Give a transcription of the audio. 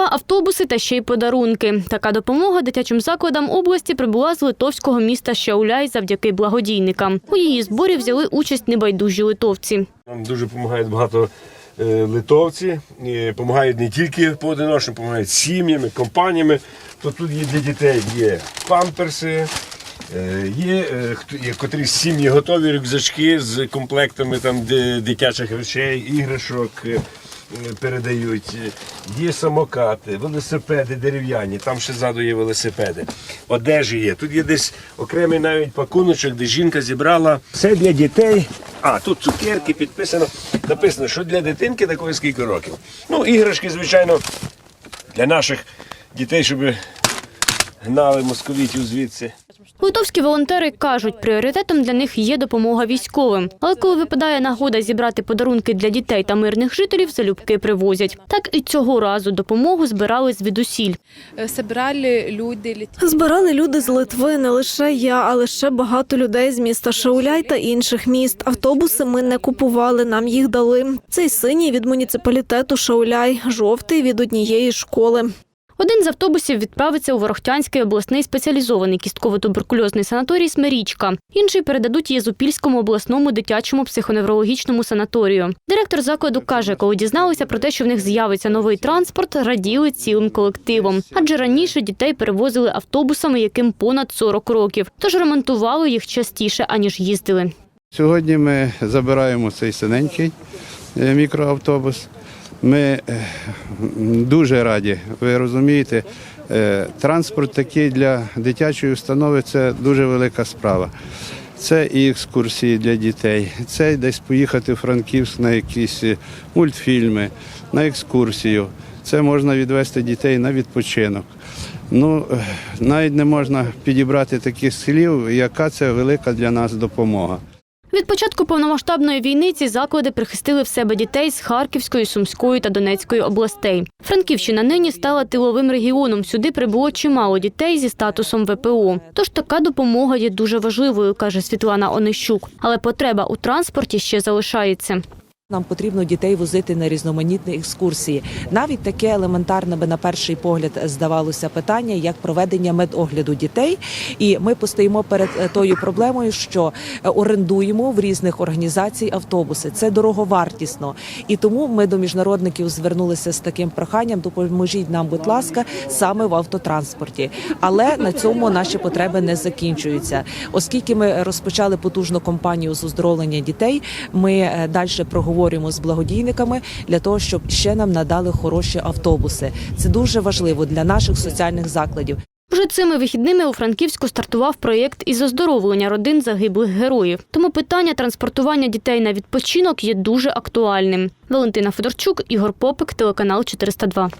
Два автобуси та ще й подарунки. Така допомога дитячим закладам області прибула з литовського міста Шауляй завдяки благодійникам. У її зборі взяли участь небайдужі литовці. Нам дуже допомагають багато е, литовці, допомагають не тільки поодиночно, допомагають сім'ями, компаніями. То тут є для дітей є памперси, е, є, е, є котрі сім'ї готові рюкзачки з комплектами там, дитячих речей, іграшок. Е, е, Передають, є самокати, велосипеди дерев'яні, там ще ззаду є велосипеди, одежі є. Тут є десь окремий навіть пакуночок, де жінка зібрала все для дітей. А, тут цукерки підписано. Написано, що для дитинки такої скільки років. Ну, іграшки, звичайно, для наших дітей, щоб гнали московітів звідси. Литовські волонтери кажуть, пріоритетом для них є допомога військовим. Але коли випадає нагода зібрати подарунки для дітей та мирних жителів, залюбки привозять. Так і цього разу допомогу збирали звідусіль. Е, люди Збирали люди з Литви, не лише я, але ще багато людей з міста Шауляй та інших міст. Автобуси ми не купували, нам їх дали. Цей синій від муніципалітету Шауляй, жовтий від однієї школи. Один з автобусів відправиться у Ворохтянський обласний спеціалізований кістково-туберкульозний санаторій «Смирічка». Інший передадуть Єзупільському обласному дитячому психоневрологічному санаторію. Директор закладу каже, коли дізналися про те, що в них з'явиться новий транспорт, раділи цілим колективом. Адже раніше дітей перевозили автобусами, яким понад 40 років. Тож ремонтували їх частіше, аніж їздили. Сьогодні ми забираємо цей синенький е, мікроавтобус. Ми е, дуже раді, ви розумієте, е, транспорт такий для дитячої установи це дуже велика справа. Це і екскурсії для дітей, це десь поїхати в Франківськ на якісь е, мультфільми, на екскурсію. Це можна відвести дітей на відпочинок. Ну, навіть не можна підібрати таких слів, яка це велика для нас допомога. Від початку повномасштабної війни ці заклади прихистили в себе дітей з Харківської, Сумської та Донецької областей. Франківщина нині стала тиловим регіоном. Сюди прибуло чимало дітей зі статусом ВПО. Тож така допомога є дуже важливою, каже Світлана Онищук. Але потреба у транспорті ще залишається. Нам потрібно дітей возити на різноманітні екскурсії. Навіть таке елементарне би на перший погляд здавалося питання, як проведення медогляду дітей. І ми постоїмо перед е, тою проблемою, що е, орендуємо в різних організацій автобуси. Це дороговартісно. І тому ми до міжнародників звернулися з таким проханням: допоможіть нам, будь ласка, саме в автотранспорті. Але на цьому наші потреби не закінчуються, оскільки ми розпочали потужну кампанію з оздоровлення дітей. Ми далі проговорюємо з благодійниками для того, щоб ще нам надали хороші автобуси. Це дуже важливо для наших соціальних закладів. Вже цими вихідними у Франківську стартував проєкт із оздоровлення родин загиблих героїв. Тому питання транспортування дітей на відпочинок є дуже актуальним. Валентина Федорчук, Ігор Попик, телеканал 402.